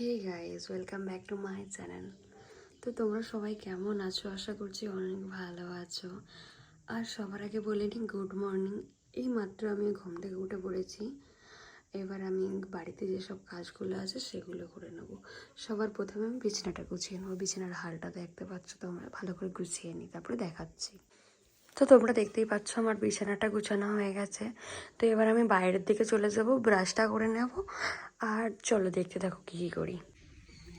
Hey guys welcome back to my channel তো তোমরা সবাই কেমন আছো? আশা করছি অনেক ভালো আছো। আর সবার আগে বলে নিই গুড মর্নিং এই মাত্র আমি ঘুম থেকে উঠে পড়েছি। এবার আমি বাড়িতে যেসব কাজগুলো আছে, সেগুলো করে নেব। সবার প্রথমে আমি বিছানাটা গুছিয়ে নেব। বিছানার হালটা দেখতে পাচ্ছ তোমরা। ভালো করে গুছিয়ে নিই, তারপরে দেখাচ্ছি। তো তোমরা দেখতেই পাচ্ছ আমার বিছানাটা গুছানো হয়ে গেছে। তো এবার আমি বাইরের দিকে চলে যাব, ব্রাশটা করে নেব। আর চলো দেখতে দেখো কী কী করি।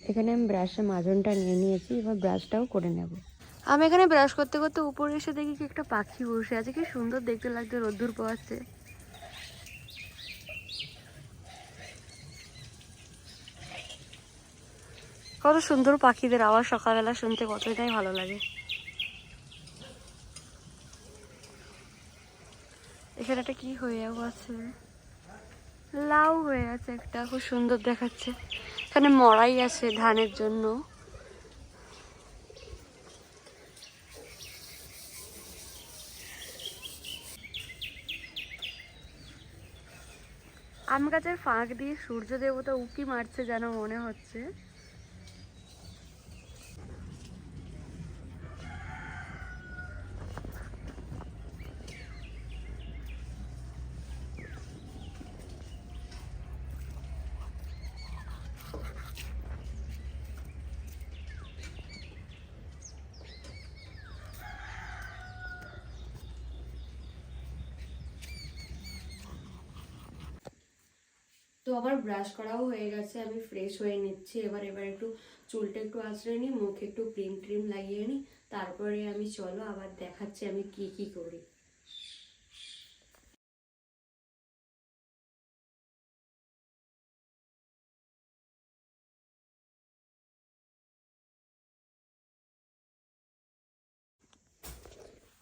এখানে আমি ব্রাশের মাজনটা নিয়ে নিয়েছি, এবার ব্রাশটাও করে নেব। আমি এখানে ব্রাশ করতে করতে উপরে এসে দেখি কি একটা পাখি বসে আছে, কি সুন্দর দেখতে লাগছে, রোদ্দুর পোয়াচ্ছে কত সুন্দর পাখিদের আওয়াজ সকালবেলা শুনতে, কতটাই ভালো লাগে। এখানে একটা কি হয়ে আছে? লাউ হয়ে আছে একটা, খুব সুন্দর দেখাচ্ছে। এখানে মড়াই আছে ধানের জন্য। আম গাছের ফাঁক দিয়ে সূর্য দেবতা উকি মারছে যেন মনে হচ্ছে। তো আবার ব্রাশ করাও হয়ে গেছে, আমি ফ্রেশ হয়ে নিচ্ছি। এবার এবার একটু চুলটা একটু আঁচড়ে নিই, মুখে একটু ক্রিম ট্রিম লাগিয়ে নিই, তারপরে আমি চলো আবার দেখাচ্ছি আমি কি কি করি।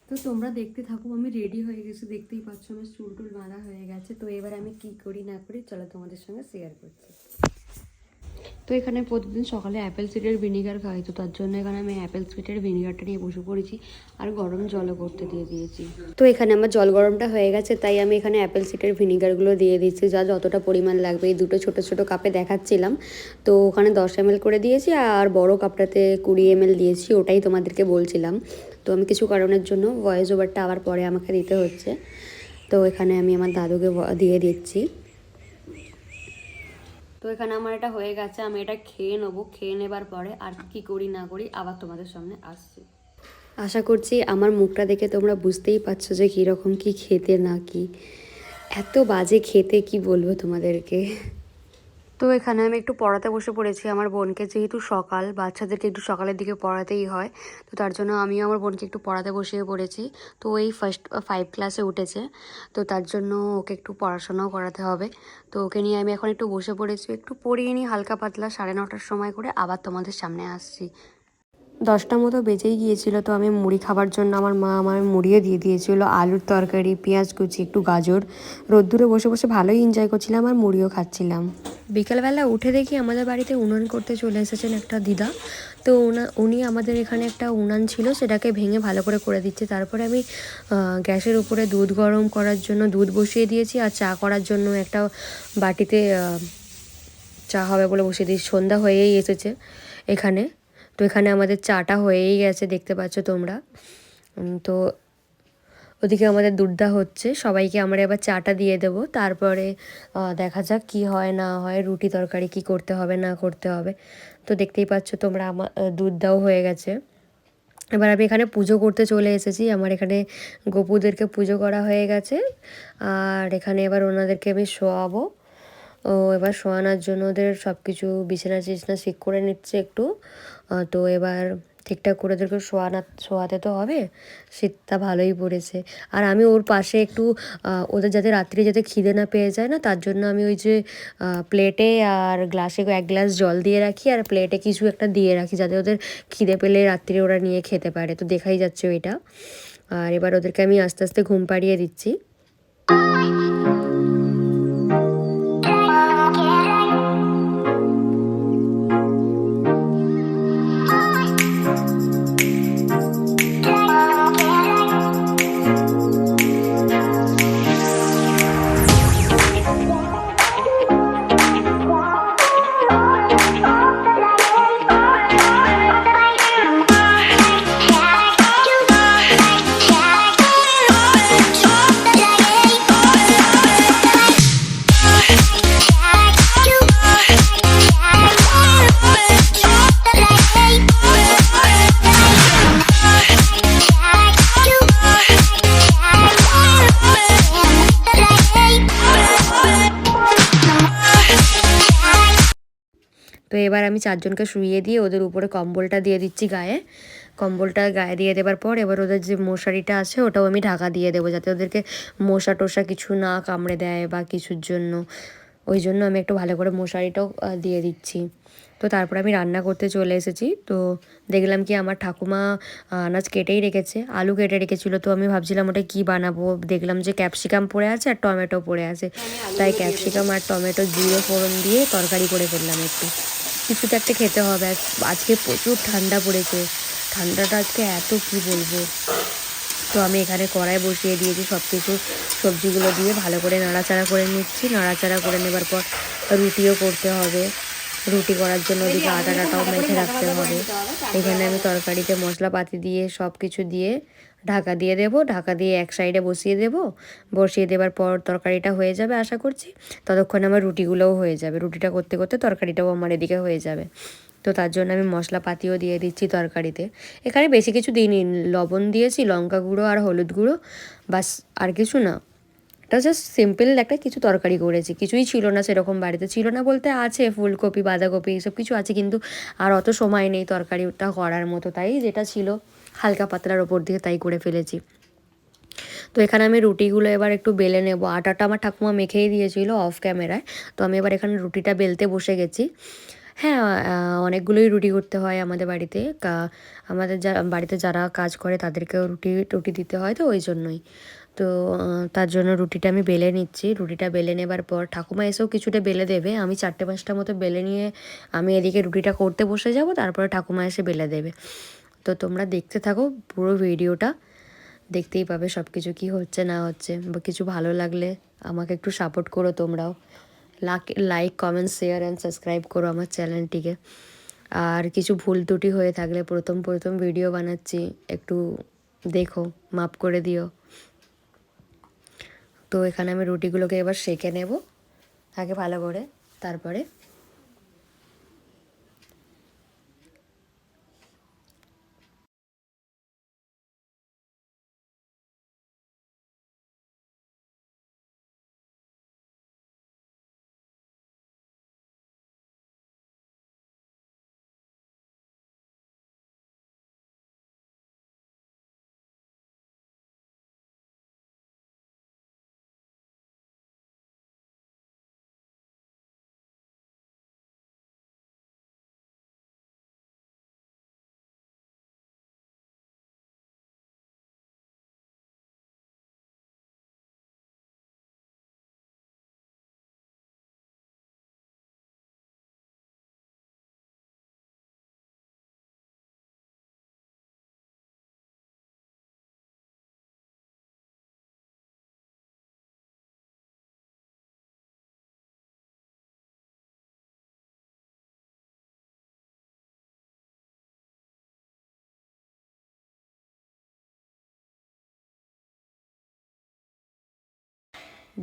তো তোমরা দেখতে থাকো, আমি রেডি হয়ে গেছি। দেখতেই পাচ্ছ আমার চুল টুল বাঁধা হয়ে গেছে। তো এবার আমি কি করি, না করি, চলো তোমাদের সঙ্গে শেয়ার করছি। তো এখানে প্রতিদিন সকালে অ্যাপেল সিডের ভিনিগার খাই। তো তার জন্য এখানে আমি অ্যাপেল সিডের ভিনিগারটা নিয়ে বসে পড়েছি আর গরম জলও করতে দিয়ে দিয়েছি। তো এখানে আমার জল গরমটা হয়ে গেছে, তাই আমি এখানে অ্যাপেল সিডের ভিনিগারগুলো দিয়ে দিচ্ছি, যা যতটা পরিমাণ লাগবে। এই দুটো ছোটো ছোটো কাপে দেখাচ্ছিলাম। তো ওখানে দশ এম করে দিয়েছি আর বড় কাপটাতে কুড়ি এম দিয়েছি, ওটাই তোমাদেরকে বলছিলাম। তো আমি কিছু কারণের জন্য ভয়েস ওভারটা আবার পরে আমাকে দিতে হচ্ছে। তো এখানে আমি আমার দাদুকে দিয়ে দিচ্ছি। তো এখানে আমার এটা হয়ে গেছে, আমি এটা খেয়ে নেব, খেয়ে নেবার পরে আর কি করি না করি আবার তোমাদের সামনে আসছি। আশা করছি আমার মুখটা দেখে তোমরা বুঝতেই পারছ যে কীরকম কি খেতে না কি। এত বাজে খেতে কি বলব তোমাদেরকে? তো এখানে আমি একটু পড়াতে বসে পড়েছি। আমার বোনকে যেহেতু সকাল, বাচ্চাদেরকে একটু সকালের দিকে পড়াতেই হয়, তো তার জন্য আমিও আমার বোনকে একটু পড়াতে বসিয়ে পড়েছি। তো এই ফার্স্ট ফাইভ ক্লাসে উঠেছে, তো তার জন্য ওকে একটু পড়াশোনাও করাতে হবে। তো ওকে নিয়ে আমি এখন একটু বসে পড়েছি, একটু পড়িয়ে নিই হালকা পাতলা, সাড়ে নটার সময় করে আবার তোমাদের সামনে আসছি। দশটা মতো বেজেই গিয়েছিল, তো আমি মুড়ি খাবার জন্য আমার মা আমার মুড়িও দিয়ে দিয়েছিল, আলুর তরকারি, পেঁয়াজ কুচি, একটু গাজর। রোদ্দুরে বসে বসে ভালোই এনজয় করছিলাম আর মুড়িও খাচ্ছিলাম। বিকেলবেলা উঠে দেখি আমাদের বাড়িতে উনান করতে চলে এসেছেন একটা দিদা। তো উনা, উনি আমাদের এখানে একটা উনান ছিল, সেটাকে ভেঙে ভালো করে করে দিচ্ছে। তারপরে আমি গ্যাসের উপরে দুধ গরম করার জন্য দুধ বসিয়ে দিয়েছি আর চা করার জন্য একটা বাটিতে চা হবে বলে বসিয়ে দিয়েছি। সন্ধ্যা হয়েই এসেছে এখানে। তো এখানে আমাদের চাটা হয়েই গেছে, দেখতে পাচ্ছ তোমরা। তো ওদিকে আমাদের দুধটা হচ্ছে, সবাইকে আমরা এবার চাটা দিয়ে দেব। তারপরে দেখা যাক কি হয়, না হয়, রুটি তরকারি কি করতে হবে, না করতে হবে। তো দেখতেই পাচ্ছ তোমরা আমার দুধটাও হয়ে গেছে। এবার আমি এখানে পুজো করতে চলে এসেছি। আমার এখানে গোপুদেরকে পুজো করা হয়ে গেছে। আর এখানে এবার ওনাদেরকে আমি শোয়াবো। ও, এবার শোয়ানোর জন্য ওদের সব কিছু বিছানা টিছনা ঠিক করে নিচ্ছে একটু। তো এবার ঠিকঠাক করে ওদেরকে শোয়ানা, শোয়াতে তো হবে, শীতটা ভালোই পড়েছে। আর আমি ওর পাশে একটু ওদের যাতে রাত্রি যাতে খিদে না পেয়ে যায় না, তার জন্য আমি ওই যে প্লেটে আর গ্লাসে এক গ্লাস জল দিয়ে রাখি আর প্লেটে কিছু একটা দিয়ে রাখি, যাতে ওদের খিদে পেলে রাত্রি ওরা নিয়ে খেতে পারে। তো দেখাই যাচ্ছে ওইটা। আর এবার ওদেরকে আমি আস্তে আস্তে ঘুম পাড়িয়ে দিচ্ছি। এবার আমি চারজনকে শুইয়ে দিয়ে ওদের উপরে কম্বলটা দিয়ে দিচ্ছি গায়ে। কম্বলটা গায়ে দিয়ে দেওয়ার পর এবার ওদের যে মশারিটা আছে, ওটাও আমি ঢাকা দিয়ে দেবো যাতে ওদেরকে মশা টশা কিছু না কামড়ে দেয় বা কিছুর জন্য। ওই জন্য আমি একটু ভালো করে মশারিটাও দিয়ে দিচ্ছি। তো তারপর আমি রান্না করতে চলে এসেছি। তো দেখলাম কি আমার ঠাকুমা আনাজ কেটেই রেখেছে, আলু কেটে রেখেছিল। তো আমি ভাবছিলাম ওটা কি বানাবো? দেখলাম যে ক্যাপসিকাম পড়ে আছে আর টমেটো পড়ে আছে। তাই ক্যাপসিকাম আর টমেটো জিরে ফোড়ন দিয়ে তরকারি করে ফেললাম একটু। কিছু তো একটা খেতে হবে। আজ- আজকে প্রচুর ঠান্ডা পড়েছে। ঠান্ডাটা আজকে এত কি বলব? তো আমি এখানে কড়াই বসিয়ে দিয়েছি সব কিছু সবজিগুলো দিয়ে ভালো করে নাড়াচাড়া করে নিচ্ছি। নাড়াচাড়া করে নেবার পর রুটিও করতে হবে। রুটি করার জন্য ওদিকে আটা টাটাও মেখে রাখতে হবে। এখানে আমি তরকারিতে মশলাপাতি দিয়ে সব কিছু দিয়ে ঢাকা দিয়ে দেব, ঢাকা দিয়ে এক সাইডে বসিয়ে দেব। বসিয়ে দেবার পর তরকারিটা হয়ে যাবে আশা করছি। ততক্ষণে আমার রুটিগুলোও হয়ে যাবে। রুটিটা করতে করতে তরকারিটাও আমার এদিকে হয়ে যাবে। তো তার জন্য আমি মশলাপাতিও দিয়ে দিচ্ছি তরকারিতে। এখানে বেশি কিছু দিইনি। লবণ দিয়েছি, লঙ্কা গুঁড়ো আর হলুদ গুঁড়ো। বাস আর কিছু না। এটা জাস্ট সিম্পল একটা কিছু তরকারি করেছি। কিছুই ছিল না সেরকম বাড়িতে। ছিল না বলতে আছে, ফুলকপি, বাঁধাকপি এইসব কিছু আছে কিন্তু আর অত সময় নেই তরকারিটা করার মতো। তাই যেটা ছিল হালকা পাতলার ওপর দিয়ে তাই করে ফেলেছি। তো এখানে আমি রুটিগুলো এবার একটু বেলে নেব। আটাটা আমার ঠাকুমা মেখেই দিয়েছিল অফ ক্যামেরায় তো আমি এবার এখানে রুটিটা বেলতে বসে গেছি। হ্যাঁ অনেকগুলোই রুটি করতে হয় আমাদের বাড়িতে। আমাদের যা, বাড়িতে যারা কাজ করে তাদেরকেও রুটি রুটি দিতে হয় তো ওই জন্যই। তো তার জন্য রুটিটা আমি বেলে নিচ্ছি। রুটিটা বেলে নেবার পর ঠাকুমা এসেও কিছুটা বেলে দেবে। আমি চারটে পাঁচটা মতো বেলে নিয়ে আমি এদিকে রুটিটা করতে বসে যাব, তারপরে ঠাকুমা এসে বেলে দেবে। তো তোমরা দেখতে থাকো পুরো ভিডিওটা। দেখতেই পাবে সব কিছু কী হচ্ছে, না হচ্ছে, বা কিছু ভালো লাগলে আমাকে একটু সাপোর্ট করো তোমরাও। Luck like comment share and subscribe করো আমার চ্যানেলটিকে আর কিছু ভুল ত্রুটি হয়ে থাকলে প্রথম প্রথম ভিডিও বানাচ্ছি, একটু দেখো, মাপ করে দিও। তো এখানে আমি রুটিগুলোকে এবার সেঁকে নেব আগে ভালো করে তারপরে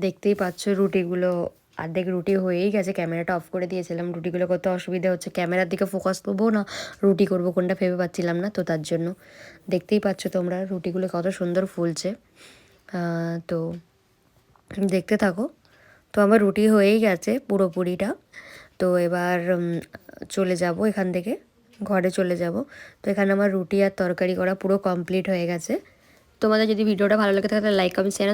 দেখতেই পাচ্ছ রুটিগুলো অর্ধেক রুটি হয়েই গেছে, ক্যামেরাটা অফ করে দিয়েছিলাম। রুটিগুলো করতে অসুবিধা হচ্ছে, ক্যামেরার দিকে ফোকাস করব না, রুটি করব কোনটা ভেবে পাচ্ছিলাম না, তো তার জন্য। দেখতেই পাচ্ছ তোমরা রুটিগুলো কত সুন্দর ফুলছে। তো দেখতে থাকো। তো আমার রুটি হয়েই গেছে পুরোপুরিটা। তো এবার চলে যাব এখান থেকে, ঘরে চলে যাব। তো এখানে আমার রুটি আর তরকারি করা পুরো কমপ্লিট হয়ে গেছে। তোমাদের যদি ভিডিওটা ভালো লাগে তাহলে লাইক কমেন্ট শেয়ার